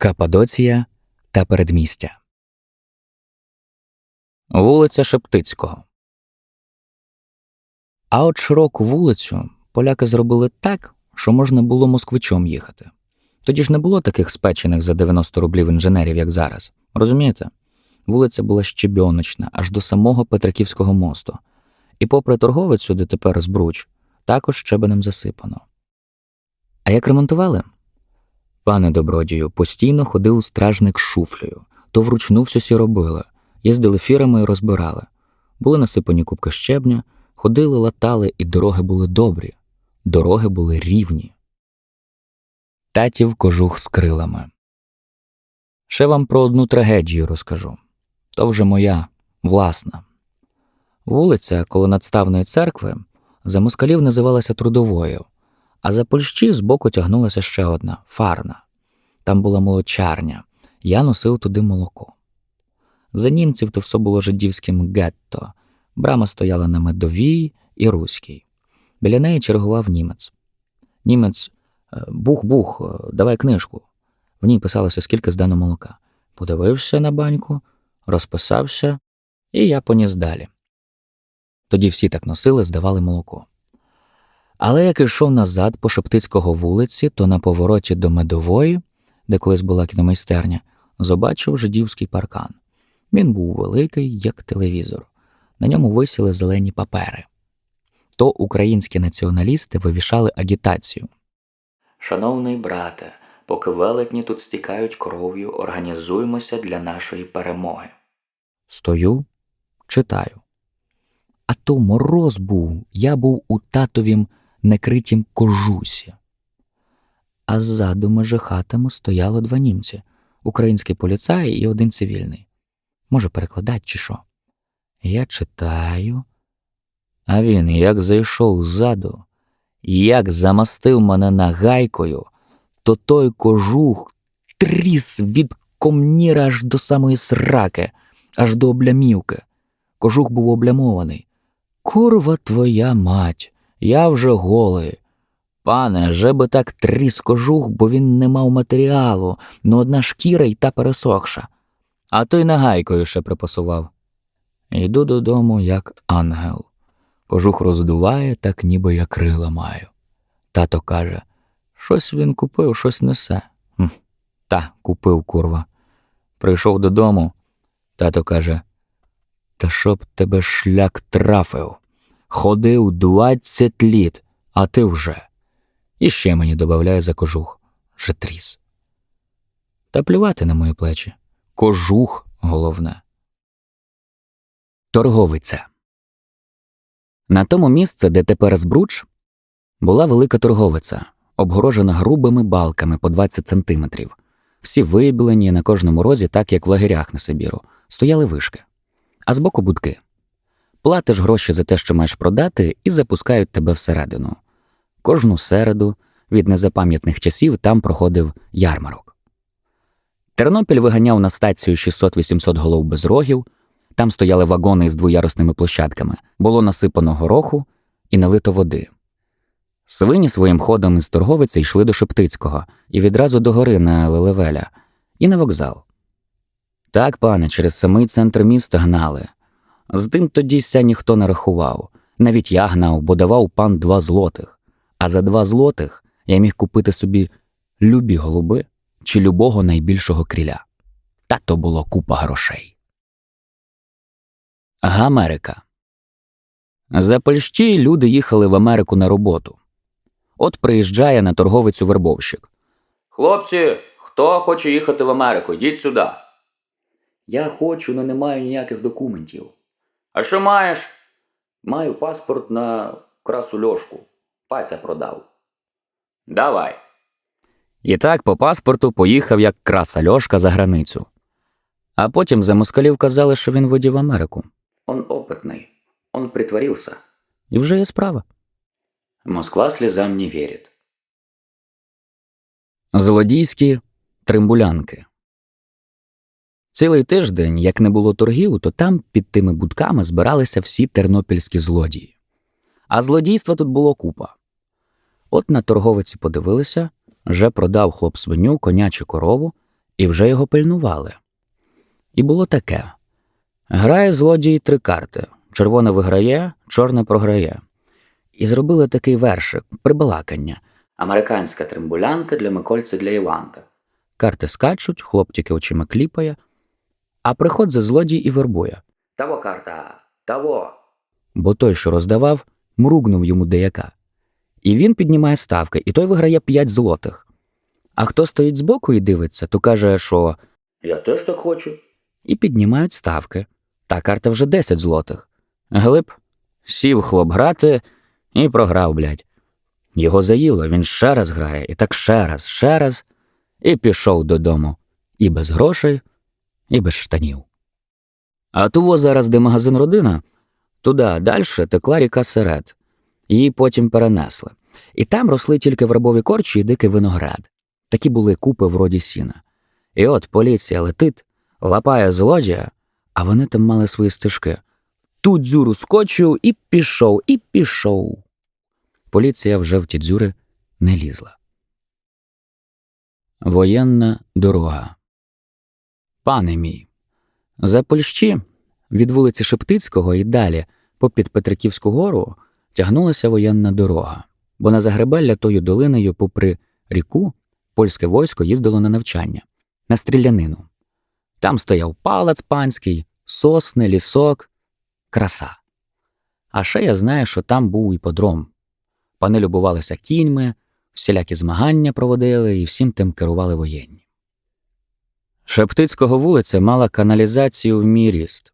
Кападоція та передмістя. Вулиця Шептицького. А от широку вулицю поляки зробили так, що можна було москвичом їхати. Тоді ж не було таких спечених за 90 рублів інженерів, як зараз. Розумієте? Вулиця була щебіночна, аж до самого Петриківського мосту. І попри торговицю, де тепер збруч, також щебенем засипано. А як ремонтували? Пане добродію, постійно ходив стражник з шуфлею, то вручну все сі робили, їздили фірами і розбирали. Були насипані кубки щебня, ходили, латали, і дороги були добрі, дороги були рівні. Татів кожух з крилами. Ще вам про одну трагедію розкажу. То вже моя, власна. Вулиця коло надставної церкви за москалів називалася Трудовою, а за Польщі збоку тягнулася ще одна фарна. Там була молочарня, я носив туди молоко. За німців то все було жидівським гетто. Брама стояла на медовій і руській. Біля неї чергував німець. Німець е, бух-бух, е, давай книжку. В ній писалося, скільки здано молока. Подивився на баньку, розписався, і я поніс далі. Тоді всі так носили, здавали молоко. Але як ішов назад по Шептицького вулиці, то на повороті до медової, де колись була кіномайстерня, побачив жидівський паркан. Він був великий, як телевізор. На ньому висіли зелені папери. То українські націоналісти вивішали агітацію. Шановний брате, поки велетні тут стікають кров'ю, організуємося для нашої перемоги. Стою, читаю. А то мороз був, я був у татовім некритім кожусі. А ззаду межи хатами стояло два німці український поліцай і один цивільний. Може, перекладати чи що? Я читаю. А він як зайшов ззаду, як замастив мене нагайкою, то той кожух тріс від комніра аж до самої сраки, аж до облямівки. Кожух був облямований. Курва твоя мать, я вже голий. Пане, же би так тріс кожух, бо він не мав матеріалу, но одна шкіра й та пересохша. А той нагайкою ще припасував. Йду додому, як ангел. Кожух роздуває, так ніби я крила маю. Тато каже щось він купив, щось несе. Хм, Та, купив, курва. Прийшов додому. Тато каже Та щоб тебе шляк трафив. Ходив двадцять літ, а ти вже. І ще мені додає за кожух вже тріс. Та плювати на мої плечі. Кожух головне. Торговиця. На тому місці, де тепер збруч, була велика торговиця, обгорожена грубими балками по 20 сантиметрів. Всі вибілені на кожному розі, так як в лагерях на Сибіру, стояли вишки, а збоку будки. Платиш гроші за те, що маєш продати, і запускають тебе всередину. Кожну середу від незапам'ятних часів там проходив ярмарок. Тернопіль виганяв на стацію 600-800 голов без рогів, там стояли вагони з двоярусними площадками, було насипано гороху і налито води. Свині своїм ходом із торговиці йшли до Шептицького і відразу до гори на Лелевеля, і на вокзал. Так, пане, через самий центр міста гнали. З тим тоді ся ніхто не рахував. Навіть я гнав, бо давав пан два злотих. А за два злотих я міг купити собі любі голуби чи любого найбільшого кріля. Та то було купа грошей. Гамерика. За Польщі люди їхали в Америку на роботу. От приїжджає на торговицю вербовщик. Хлопці, хто хоче їхати в Америку, йдіть сюди. Я хочу, але не маю ніяких документів. А що маєш? Маю паспорт на красу льошку. Паця продав. Давай. І так по паспорту поїхав як краса льошка за границю. А потім за москалів казали, що він видів Америку. Он опитний, он притворився. І вже є справа. Москва слезам не вірить. Злодійські тримбулянки. Цілий тиждень, як не було торгів, то там під тими будками збиралися всі тернопільські злодії. А злодійства тут було купа. От на торговиці подивилися, вже продав хлоп свиню, коня чи корову, і вже його пильнували. І було таке: грає злодій три карти: червона виграє, чорна програє. І зробили такий вершик прибалакання. Американська тримбулянка для Микольця для Іванка. Карти скачуть, хлоптики очима кліпає, а приходить злодій і вербує. Того карта, того. Бо той, що роздавав, мругнув йому деяка. І він піднімає ставки, і той виграє 5 злотих. А хто стоїть збоку і дивиться, то каже, що Я теж так хочу. І піднімають ставки. Та карта вже 10 злотих. Глиб сів хлоп грати і програв, блядь. Його заїло, він ще раз грає, і так ще раз, ще раз, і пішов додому. І без грошей, і без штанів. А того зараз, де магазин родина, туди далі текла ріка серед. Її потім перенесли. І там росли тільки вербові корчі і дикий виноград. Такі були купи вроді сіна. І от поліція летить, лапає злодія, а вони там мали свої стежки. Ту дзюру скочив і пішов, і пішов. Поліція вже в ті дзюри не лізла. Воєнна дорога. Пане мій. За Польщі від вулиці Шептицького і далі попід Петриківську гору тягнулася воєнна дорога, бо на Загребелля тою долиною, попри ріку, польське войсько їздило на навчання, на стрілянину. Там стояв палац панський, сосни, лісок, краса. А ще я знаю, що там був іподром. Пани любувалися кіньми, всілякі змагання проводили і всім тим керували воєнні. Шептицького вулиця мала каналізацію в мій ріст.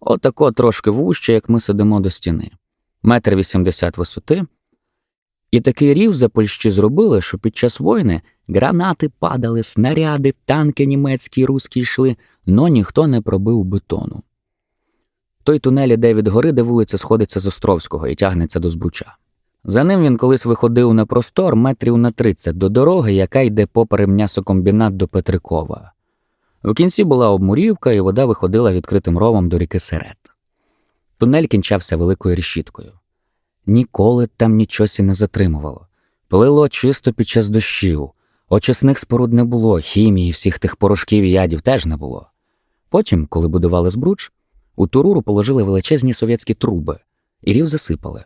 Отако трошки вужче, як ми сидимо до стіни, метр вісімдесят висоти. І такий рів за Польщі зробили, що під час війни гранати падали, снаряди, танки німецькі й руські йшли, но ніхто не пробив бетону. Той тунель іде від гори, де вулиця сходиться з Островського і тягнеться до Збруча. За ним він колись виходив на простор метрів на 30 до дороги, яка йде попри м'ясокомбінат до Петрикова. В кінці була обмурівка, і вода виходила відкритим ровом до ріки Серед. Тунель кінчався великою решіткою. Ніколи там нічосі не затримувало. Плило чисто під час дощів, очисних споруд не було, хімії, всіх тих порошків і ядів теж не було. Потім, коли будували збруч, у Туруру положили величезні совєтські труби, і рів засипали.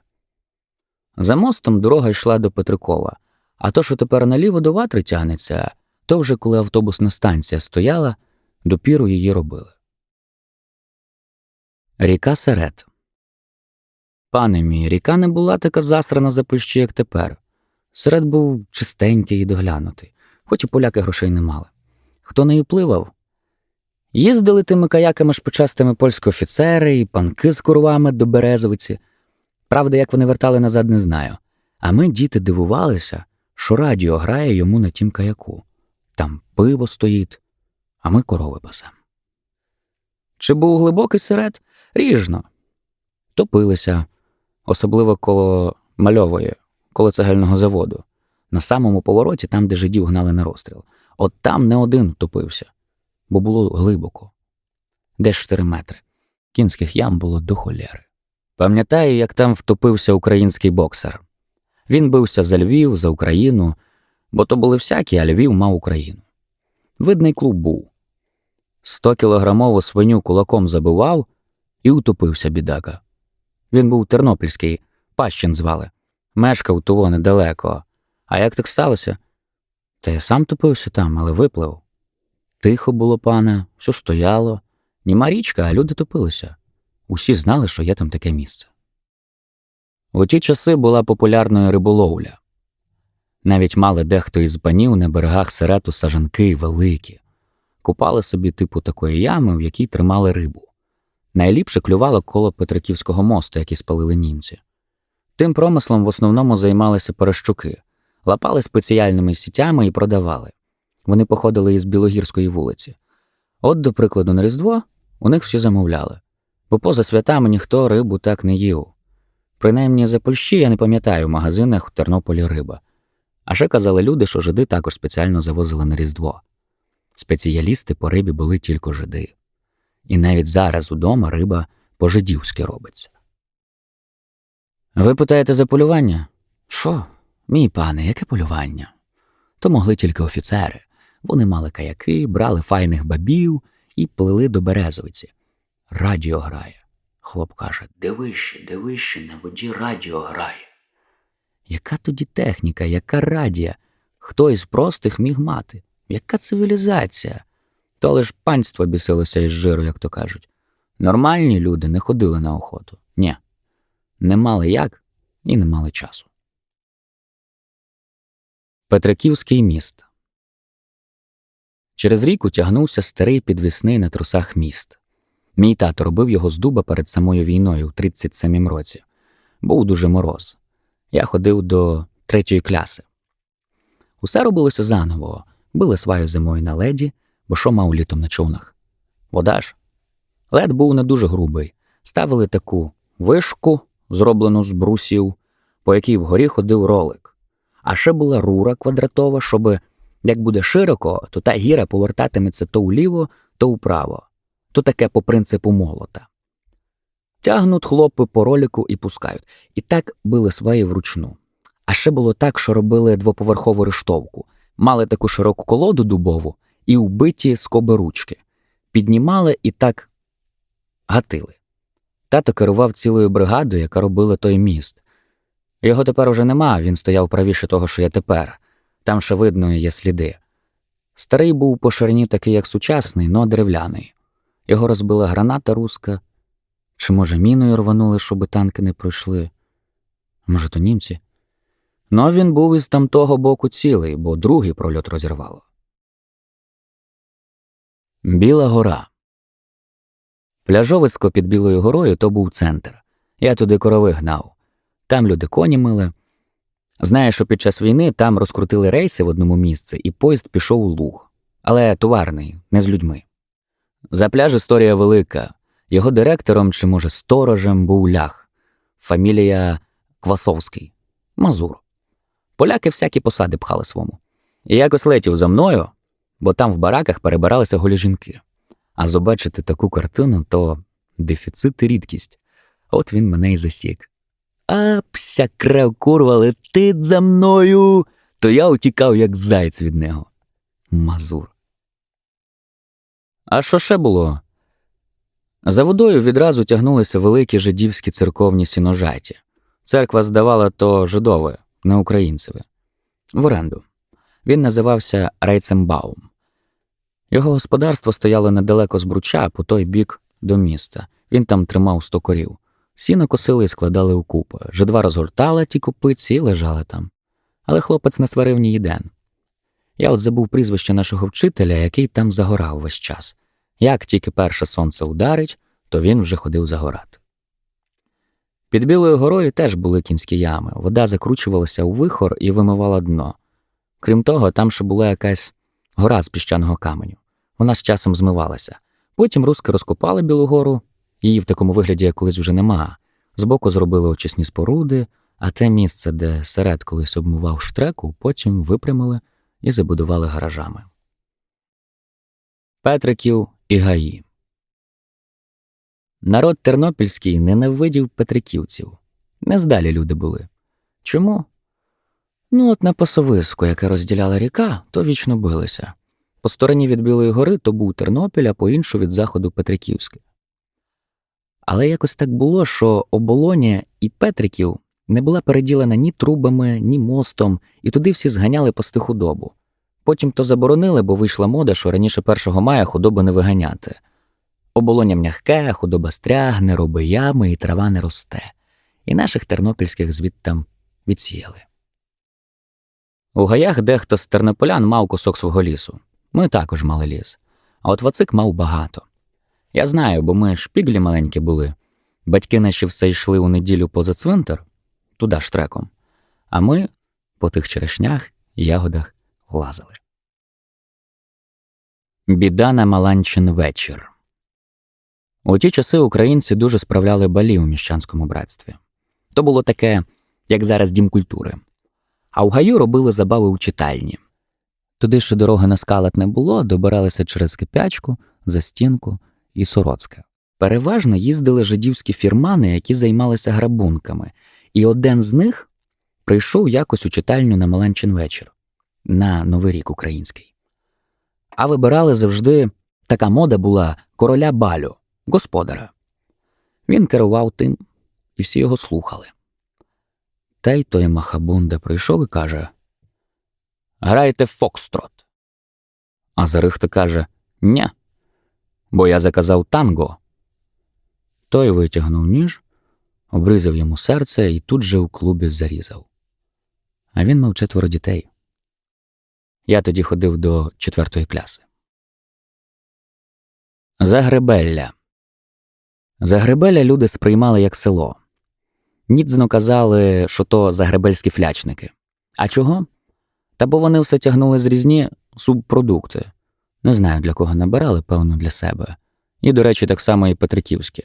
За мостом дорога йшла до Петрикова, а то, що тепер наліво до ватри тягнеться, то вже коли автобусна станція стояла, допіру її робили. Ріка Серед. Пане мій, ріка не була така засрана за Польщі, як тепер. Серед був чистенький і доглянутий, хоч і поляки грошей не мали. Хто нею пливав? Їздили тими каяками шпичастими польські офіцери і панки з курвами до Березовиці. Правда, як вони вертали назад, не знаю. А ми, діти, дивувалися, що радіо грає йому на тім каяку. Там пиво стоїть, а ми корови пасем. Чи був глибокий серед? Ріжно. Топилися, особливо коло мальової, коло цегельного заводу, на самому повороті, там, де жидів гнали на розстріл. От там не один топився, бо було глибоко. Десь 4 метри. Кінських ям було до холєри. Пам'ятаю, як там втопився український боксер. Він бився за Львів, за Україну, бо то були всякі, а Львів мав Україну. Видний клуб був. Сто кілограмову свиню кулаком забивав і утопився бідака. Він був тернопільський, пащин звали, мешкав того недалеко. А як так сталося? Та я сам топився там, але виплив. Тихо було, пане, все стояло. Німа річка, а люди топилися. Усі знали, що є там таке місце. У ті часи була популярною риболовля. Навіть мали дехто із панів на берегах серету сажанки великі, купали собі типу такої ями, в якій тримали рибу. Найліпше клювало коло Петриківського мосту, який спалили німці. Тим промислом в основному займалися перещуки, лапали спеціальними сітями і продавали. Вони походили із Білогірської вулиці. От, до прикладу, на Різдво у них всі замовляли, бо поза святами ніхто рибу так не їв. Принаймні за Польщі я не пам'ятаю в магазинах у Тернополі риба. А ще казали люди, що жиди також спеціально завозили на Різдво. Спеціалісти по рибі були тільки жиди. І навіть зараз удома риба по-жидівськи робиться. Ви питаєте за полювання? Що? Мій пане, яке полювання? То могли тільки офіцери, Вони мали каяки, брали файних бабів і плили до березовиці. Радіо грає. Хлоп каже: Дивище, дивище, на воді радіо грає. Яка тоді техніка, яка радія? Хто із простих міг мати? Яка цивілізація? То лиш панство бісилося із жиру, як то кажуть. Нормальні люди не ходили на охоту. Ні. Не мали як і не мали часу. Петриківський міст. Через ріку тягнувся старий підвісний на трусах міст. Мій тато робив його з дуба перед самою війною у 37-м році. Був дуже мороз. Я ходив до третьої кляси. Усе робилося заново. Били сваю зимою на леді, бо що мав літом на човнах. Вода ж. Лед був не дуже грубий. Ставили таку вишку, зроблену з брусів, по якій вгорі ходив ролик. А ще була рура квадратова, щоб як буде широко, то та гіра повертатиметься то вліво, то вправо. То таке по принципу молота. Тягнуть хлопи по ролику і пускають. І так били свої вручну. А ще було так, що робили двоповерхову рештовку, мали таку широку колоду дубову і вбиті скоби ручки. Піднімали і так гатили. Тато керував цілою бригадою, яка робила той міст. Його тепер уже нема, він стояв правіше того, що є тепер. Там ще видно є сліди. Старий був по ширині такий, як сучасний, но деревляний. Його розбила граната руска. Чи, може, міною рванули, щоб танки не пройшли? Може, то німці? Ну, він був із тамтого боку цілий, бо другий прольот розірвало. Біла гора. Пляжовисько під Білою горою то був центр. Я туди корови гнав. Там люди коні мили. Знаю, що під час війни там розкрутили рейси в одному місці, і поїзд пішов у луг. Але товарний, не з людьми. За пляж історія велика. Його директором чи, може, сторожем був лях, фамілія Квасовський, Мазур. Поляки всякі посади пхали свому. І якось летів за мною, бо там в бараках перебиралися голі жінки. А побачити таку картину то дефіцит і рідкість. От він мене й засік. А пся крев курва летить за мною, то я утікав, як зайць від нього. Мазур. А що ще було? За водою відразу тягнулися великі жидівські церковні сіножаті. Церква здавала то жидове, не українцеве. В оренду. Він називався Рейцембаум. Його господарство стояло недалеко з бруча, по той бік до міста. Він там тримав сто корів. Сіно косили і складали у купи. Жидва розгортала ті купиці і лежала там. Але хлопець не сварив ні ден. Я от забув прізвище нашого вчителя, який там загорав весь час. Як тільки перше сонце ударить, то він вже ходив загорати. Під Білою горою теж були кінські ями, вода закручувалася у вихор і вимивала дно. Крім того, там ще була якась гора з піщаного каменю. Вона з часом змивалася. Потім руски розкопали Білу гору, її в такому вигляді колись вже нема. Збоку зробили очисні споруди, а те місце, де серед колись обмивав штреку, потім випрямили і забудували гаражами. Петриків і гаї. Народ тернопільський ненавидів петриківців. Нездалі люди були. Чому? Ну, от на пасовиску, яке розділяла ріка, то вічно билися. По стороні від Білої гори то був Тернопіль, а по іншу від заходу Петриківське. Але якось так було, що оболоня і Петриків не була переділена ні трубами, ні мостом, і туди всі зганяли пасти худобу. Потім то заборонили, бо вийшла мода, що раніше 1 мая худобу не виганяти. Оболоня м'ягке, худоба стрягне, роби ями і трава не росте. І наших тернопільських звідтам відсіяли. У гаях дехто з тернополян мав кусок свого лісу. Ми також мали ліс. А от Вацик мав багато. Я знаю, бо ми шпіглі маленькі були. Батьки наші все йшли у неділю поза цвинтар, туди штреком. А ми по тих черешнях ягодах лазили. Біда на Маланчин вечір. У ті часи українці дуже справляли балі у міщанському братстві. То було таке, як зараз дім культури. А у гаю робили забави у читальні. Туди ще дороги на скалат не було, добиралися через Кипячку, Застінку і Сороцьке. Переважно їздили жидівські фірмани, які займалися грабунками, і один з них прийшов якось у читальню на Маланчин вечір на Новий рік український. А вибирали завжди така мода була короля балю, господаря. Він керував тим, і всі його слухали. Та й той Махабунда прийшов і каже Грайте Фокстрот. А Зарихта каже Ня, бо я заказав танго. Той витягнув ніж, обризав йому серце і тут же у клубі зарізав. А він мав четверо дітей. Я тоді ходив до четвертої класи. Загребелля. Загребелля люди сприймали як село. Ніцно казали, що то загребельські флячники. А чого? Та бо вони все тягнули з різні субпродукти. Не знаю, для кого набирали, певно, для себе. І, до речі, так само і Петриківські.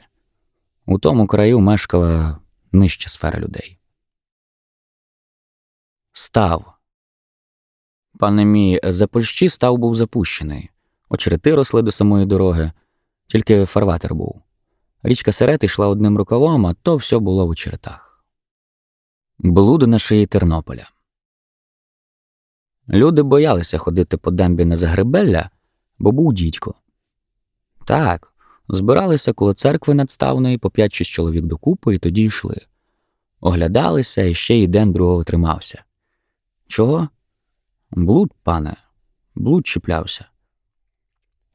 У тому краю мешкала нижча сфера людей. Став. Пане мій, за Польщі став був запущений. Очерети росли до самої дороги, тільки фарватер був. Річка Серет йшла одним рукавом, а то все було в очеретах. Блуд на шиї Тернополя. Люди боялися ходити по дембі на Загребелля, бо був дідько. Так, збиралися коло церкви надставної по 5-6 чоловік докупи і тоді йшли. Оглядалися і ще й день другого тримався. Чого? Блуд, пане, блуд чіплявся.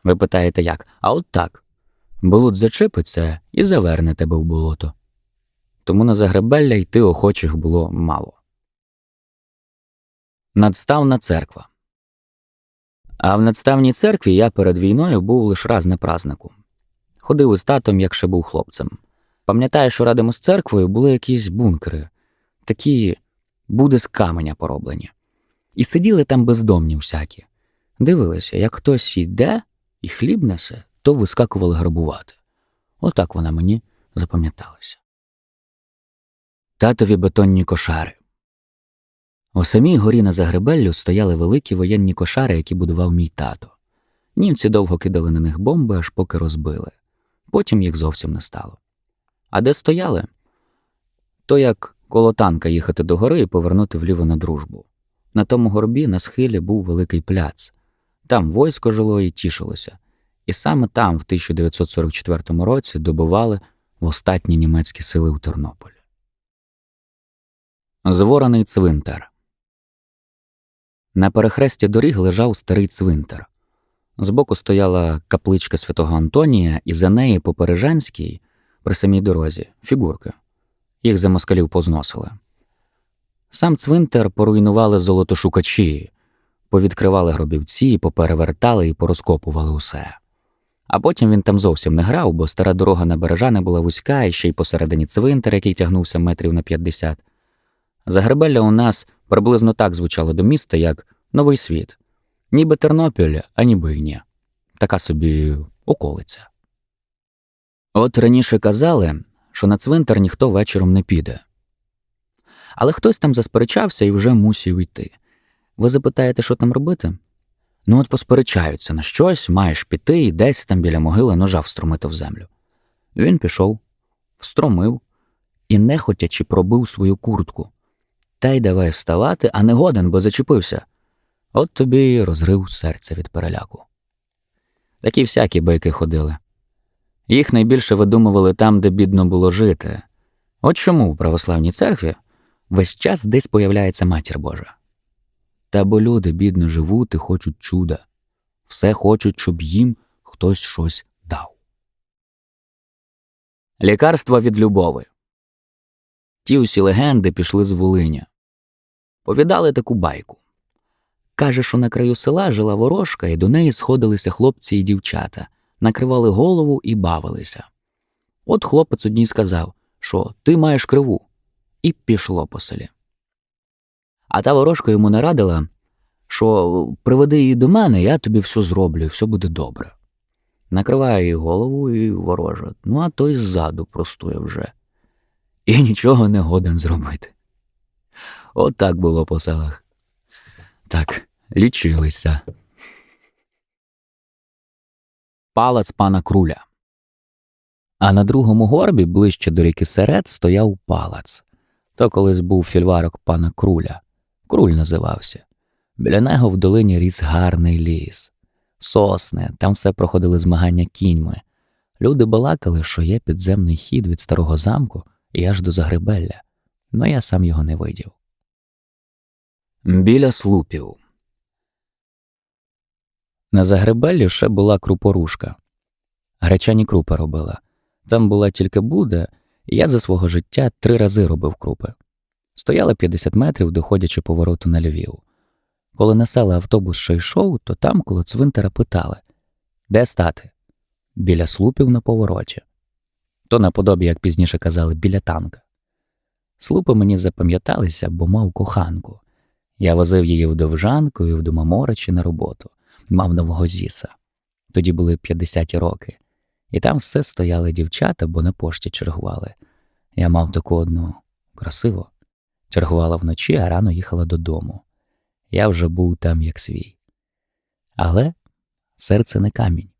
Ви питаєте як? А от так. Блуд зачепиться і заверне тебе в болото. Тому на Загребелля йти охочих було мало. Надставна церква. А в надставній церкві я перед війною був лише раз на празнику. Ходив із татом, як ще був хлопцем. Пам'ятаю, що радимо з церквою були якісь бункери, такі буде з каменя пороблені. І сиділи там бездомні всякі. Дивилися, як хтось йде і хліб несе, то вискакували грабувати. Отак вона мені запам'яталася. Татові бетонні кошари. У самій горі на Загребеллю стояли великі воєнні кошари, які будував мій тато. Німці довго кидали на них бомби, аж поки розбили. Потім їх зовсім не стало. А де стояли? То як коло танка їхати до гори і повернути вліво на дружбу. На тому горбі на схилі був великий пляц. Там войско жило і тішилося. І саме там, в 1944 році, добували в остатні німецькі сили у Тернополі. Зворений цвинтар. На перехресті доріг лежав старий цвинтар. Збоку стояла капличка святого Антонія, і за неї по Пережанській, при самій дорозі, фігурки. Їх за москалів позносили. Сам цвинтар поруйнували золотошукачі, повідкривали гробівці, поперевертали і порозкопували усе. А потім він там зовсім не грав, бо стара дорога на бережани була вузька і ще й посередині цвинтар, який тягнувся метрів на 50. Загребелля у нас приблизно так звучало до міста, як Новий світ. Ніби Тернопіль, а ніби й ні. Така собі околиця. От раніше казали, що на цвинтар ніхто вечором не піде. Але хтось там засперечався і вже мусів йти. Ви запитаєте, що там робити? Ну, от посперечаються на щось, маєш піти і десь там біля могили ножа встромити в землю. Він пішов, встромив і, нехотячи, пробив свою куртку. Та й давай вставати, а не годен, бо зачепився. От тобі й розрив серце від переляку. Такі всякі байки ходили. Їх найбільше видумували там, де бідно було жити. От чому в православній церкві весь час десь появляється матір Божа. Та бо люди бідно живуть і хочуть чуда, все хочуть, щоб їм хтось щось дав. Лікарство від любови. Ті усі легенди пішли з Волиня. Повідали таку байку. Каже, що на краю села жила ворожка, і до неї сходилися хлопці і дівчата, накривали голову і бавилися. От хлопець одній сказав, що ти маєш криву, і пішло по селі. А та ворожка йому нарадила, що приведи її до мене, я тобі все зроблю, все буде добре. Накриває її голову і ворожа, ну а той ззаду простує вже. І нічого не годен зробити. От так було по селах. Так, лічилися. Палац пана круля. А на другому горбі, ближче до ріки Серед, стояв палац. То колись був фільварок пана круля. Круль називався. Біля нього в долині ріс гарний ліс. сосни, там все проходили змагання кіньми. Люди балакали, що є підземний хід від старого замку і аж до Загребелля, но я сам його не видів. Біля слупів. На Загребеллі ще була крупорушка. Гречані крупи робила. Там була тільки буда, я за свого життя три рази робив крупи. Стояли 50 метрів, доходячи повороту на Львів. Коли насели автобус, що йшов, то там коло цвинтара питали де стати? Біля слупів на повороті. То наподобі, як пізніше казали, біля танка. Слупи мені запам'яталися, бо мав коханку. Я возив її в Довжанку і в Домоморочі на роботу, мав нового зіса. Тоді були 50 роки, і там все стояли дівчата, бо на пошті чергували. Я мав таку одну красиву. Чергувала вночі, а рано їхала додому. Я вже був там як свій. Але серце не камінь.